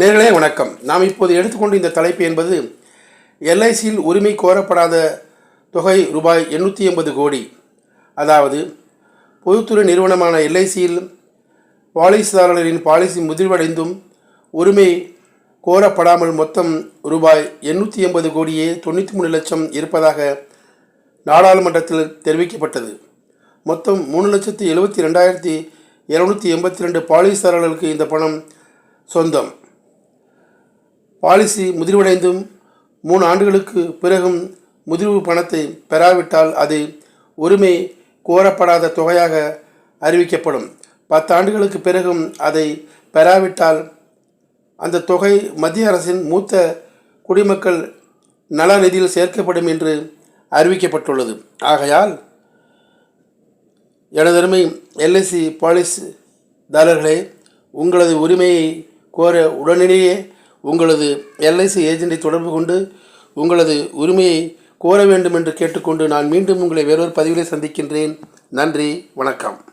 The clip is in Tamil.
நேர்களே வணக்கம். நாம் இப்போது எடுத்துக்கொண்ட இந்த தலைப்பு என்பது எல்ஐசியில் உரிமை கோரப்படாத தொகை ரூபாய் எண்ணூற்றி எண்பது கோடி. அதாவது பொதுத்துறை நிறுவனமான எல்ஐசியில் பாலிசிதாரர்களின் பாலிசி முதிர்வடைந்தும் உரிமை கோரப்படாமல் மொத்தம் ரூபாய் எண்ணூற்றி எண்பது கோடியே தொண்ணூற்றி மூணு லட்சம் இருப்பதாக நாடாளுமன்றத்தில் தெரிவிக்கப்பட்டது. மொத்தம் மூணு லட்சத்தி எழுபத்தி ரெண்டாயிரத்தி இரநூத்தி எண்பத்தி ரெண்டு பாலிசிதாரர்களுக்கு இந்த பணம் சொந்தம். பாலிசி முதிர்வடைந்தும் மூணு ஆண்டுகளுக்கு பிறகும் முதிர்வு பணத்தை பெறாவிட்டால் அது உரிமை கோரப்படாத தொகையாக அறிவிக்கப்படும். பத்து ஆண்டுகளுக்கு பிறகும் அதை பெறாவிட்டால் அந்த தொகை மத்திய அரசின் மூத்த குடிமக்கள் நல நிதியில் சேர்க்கப்படும் என்று அறிவிக்கப்பட்டுள்ளது. ஆகையால் எனதருமை எல்ஐசி பாலிசிதாரர்களே உங்களது உரிமையை கோர உடனடியே உங்களது எல்ஐசி ஏஜெண்டை தொடர்பு கொண்டு உங்களது உரிமையை கோர வேண்டும் என்று கேட்டுக்கொண்டு நான் மீண்டும் உங்களை வேறொரு பதிவிலே சந்திக்கின்றேன். நன்றி வணக்கம்.